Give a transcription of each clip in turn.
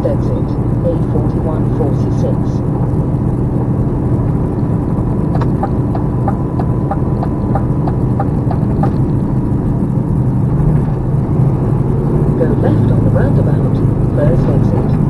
First exit, A4146. Go left on the roundabout, first exit.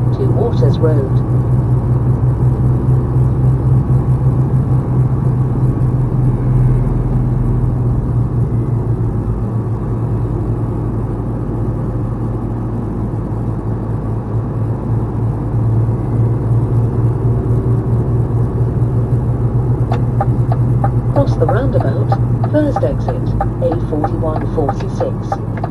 to Waters Road. Cross the roundabout, first exit, A4146.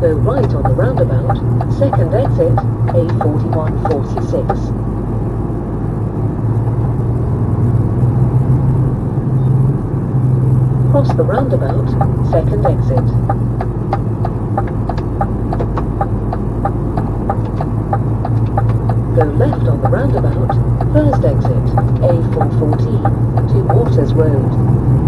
go right on the roundabout, second exit, A4146. Cross the roundabout, second exit. Go left on the roundabout, first exit, A414, to Waters Road.